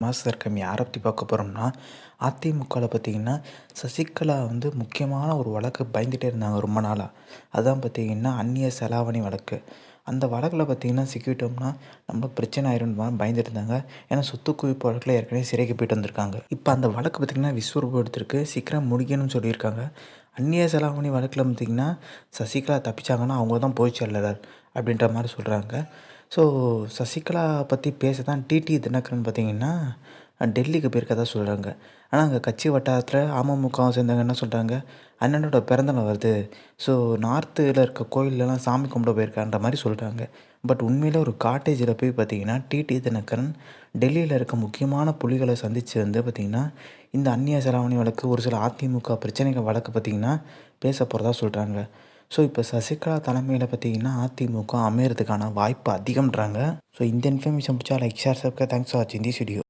Master கம்மி யாரை பற்றி பார்க்க போகிறோம்னா அதிமுகவில் பார்த்தீங்கன்னா சசிகலா வந்து முக்கியமான ஒரு வழக்கு பயந்துகிட்டே இருந்தாங்க ரொம்ப நாளாக அதான் பார்த்தீங்கன்னா அந்நிய செலாவணி வழக்கு. அந்த வழக்கில் பார்த்தீங்கன்னா சிக்கிட்டோம்னா நம்மளுக்கு பிரச்சனை ஆயிரும்னு பயந்துட்டு இருந்தாங்க ஏன்னா சொத்து குவிப்பு வழக்கில் ஏற்கனவே சிறைக்கு போயிட்டு வந்திருக்காங்க. இப்போ அந்த வழக்கு பார்த்திங்கன்னா விஸ்வரூபம் எடுத்திருக்கு. சீக்கிரம் முடிக்கணும்னு சொல்லியிருக்காங்க. அந்நிய செலாவணி வழக்கில் பார்த்திங்கன்னா சசிகலா தப்பிச்சாங்கன்னா அவங்க தான் போய் செல்லலர் அப்படின்ற மாதிரி சொல்கிறாங்க ஸோ சசிகலா பற்றி பேச தான் டிடி தினகரன் பார்த்தீங்கன்னா டெல்லிக்கு போயிருக்கதா சொல்கிறாங்க ஆனால் அங்கே கட்சி வட்டாரத்தில் அமமுகவும் சேர்ந்தவங்க என்ன சொல்கிறாங்க அண்ணனோட பிறந்தநாள் வருது. ஸோ நார்த்தில் இருக்க கோயிலெலாம் சாமி கும்பிட போயிருக்கான்ற மாதிரி சொல்கிறாங்க பட் உண்மையில் ஒரு காட்டேஜில் போய் பார்த்தீங்கன்னா டிடி தினகரன் டெல்லியில் இருக்க முக்கியமான புலிகளை சந்தித்து வந்து பார்த்திங்கன்னா இந்த அந்நிய செலாவணி வழக்கு ஒரு சில அதிமுக பிரச்சனைகள் வழக்கு பார்த்திங்கன்னா பேச போகிறதா சொல்கிறாங்க ஸோ இப்போ சசிகலா தலைமையில் பார்த்தீங்கன்னா அதிமுக அமையிறதுக்கான வாய்ப்பு அதிகம்ன்றாங்க. ஸோ இந்த இன்ஃபர்மேஷன் பிடிச்சா like share subscribe thanks for வாட்சிங் தி வீடியோ